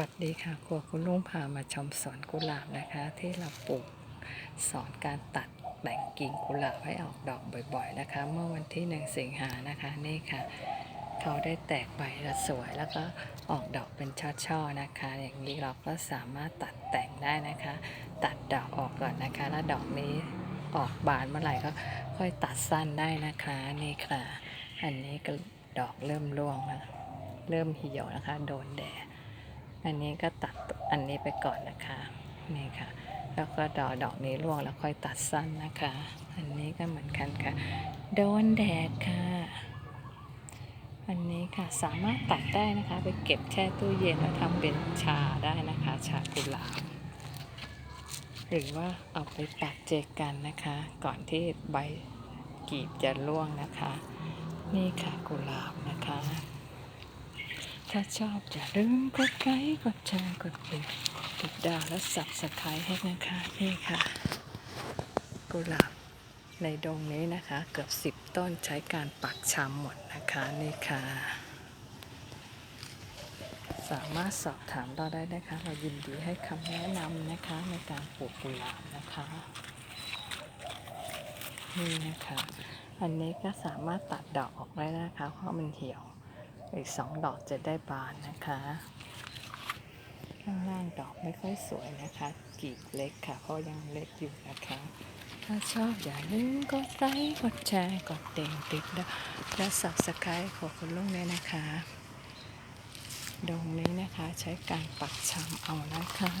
วัสดีค่ะครัวคุณลุงพามาชมสวนกุหลาบนะคะ ที่เราปลูกสอนการตัดแต่งกิ่งกุหลาบให้ออกดอกบ่อยๆนะคะ เมื่อวันที่หนึ่งสิงหานะคะนี่ค่ะ เขาได้แตกใบและสวยแล้วก็ออกดอกเป็นช่อๆนะคะ อย่างนี้เราก็สามารถตัดแต่งได้นะคะ ตัดดอกออกก่อนนะคะ แล้วดอกนี้ออกบานเมื่อไหร่ก็ค่อยตัดสั้นได้นะคะนี่ค่ะ อันนี้ก็ดอกเริ่มร่วงแล้วเริ่มเหี่ยวนะคะ โดนแดด อันนี้ก็ตัดอันนี้ไปก่อนนะคะนี่ค่ะ แล้วก็ดอกดอกนี้ร่วงแล้วค่อยตัดสั้นนะคะ อันนี้ก็เหมือนกันค่ะ โดนแดดค่ะ อันนี้ค่ะสามารถตัดได้นะคะ ไปเก็บแช่ตู้เย็นแล้วทำเป็นชาได้นะคะ ชากุหลาบหรือว่าเอาไปปักเจกันนะคะ ก่อนที่ใบกีบจะร่วงนะคะ นี่ค่ะกุหลาบนะคะ ถ้าชอบอย่าลืมกดไลค์กดแชร์กดติดติดดาวและสับสไครต์ให้นะคะนี่ค่ะ กุหลาบในดงนี้นะคะ เกือบสิบต้นใช้การปักชำหมดนะคะนี่ค่ะ สามารถสอบถามเราได้นะคะ เรายินดีให้คำแนะนำนะคะในการปลูกกุหลาบนะคะนี่นะคะ อันนี้ก็สามารถตัดดอกออกได้นะคะ เพราะมันเหี่ยว อีกสองดอกจะได้บานนะคะ ข้างล่างดอกไม่ค่อยสวยนะคะกีบเล็กค่ะเพราะยังเล็กอยู่นะคะ ถ้าชอบอย่าลืมกดไลค์กดแชร์กดเด่งติดและและสับสไครต์ของคุณลุงด้วยนะคะดงนี้นะคะใช้การปักชำเอานะคะ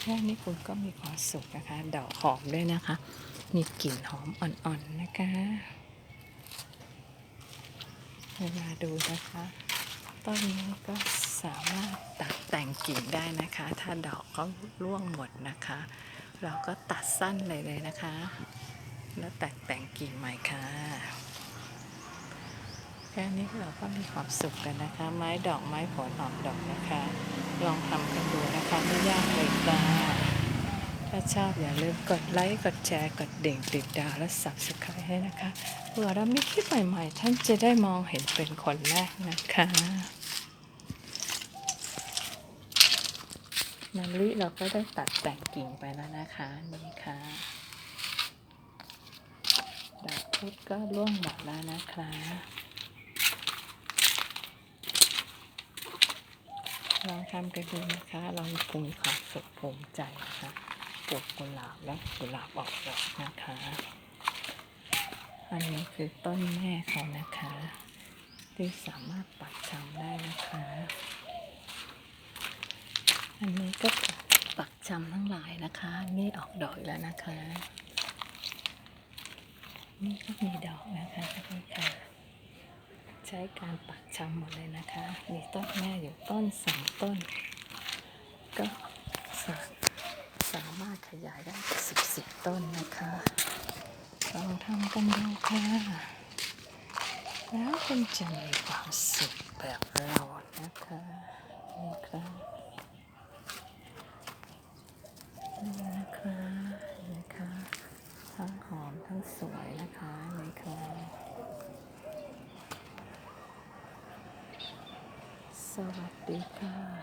แค่นี้คุณก็มีความสุขนะคะ ดอกหอมด้วยนะคะ มีกลิ่นหอมอ่อนๆนะคะ เวลาดูนะคะต้นนี้ก็สามารถตัดแต่งกิ่งได้นะคะ ถ้าดอกเขาร่วงหมดนะคะ เราก็ตัดสั้นเลยเลยนะคะ แล้วแต่งแต่งกิ่งใหม่ค่ะแค่นี้เราก็มีความสุขกันนะคะ ไม้ดอกไม้ผลออกดอกนะคะ ลองทำกันดูนะคะไม่ยากเลยค่ะ ถ้าชอบอย่าลืมกดไลค์ กดแชร์ กดเด่งติดดาวและสับสไครต์ให้นะคะเผื่อเรามีคลิปใหม่ๆ ท่านจะได้มองเห็นเป็นคนแรกนะคะมะลิเราก็ได้ตัดแต่งกิ่งไปแล้วนะคะนี่ค่ะดอกพุธก็ร่วงหมดแล้วนะคะลองทำกันดูนะคะเราคงมีความสุขภูมิใจนะคะ ปลูกกุหลาบแล้วกุหลาบออกดอกนะคะ อันนี้คือต้นแม่เขานะคะ ที่สามารถปักชำได้นะคะ อันนี้ก็ปักชำทั้งหลายนะคะ นี่ออกดอกแล้วนะคะ นี่ก็มีดอกนะคะทุกค่ะใช้การปักชำหมดเลยนะคะ มีต้นแม่อยู่ต้นสองต้น ก็สาสาม ขยายได้สิบสิบต้นนะคะลองทำกันดูค่ะ แล้วคุณจะมีความสุขแบบเรานะคะนี่ค่ะนี่นะคะนี่ค่ะทั้งหอมทั้งสวยนะคะนี่ค่ะสวัสดีค่ะ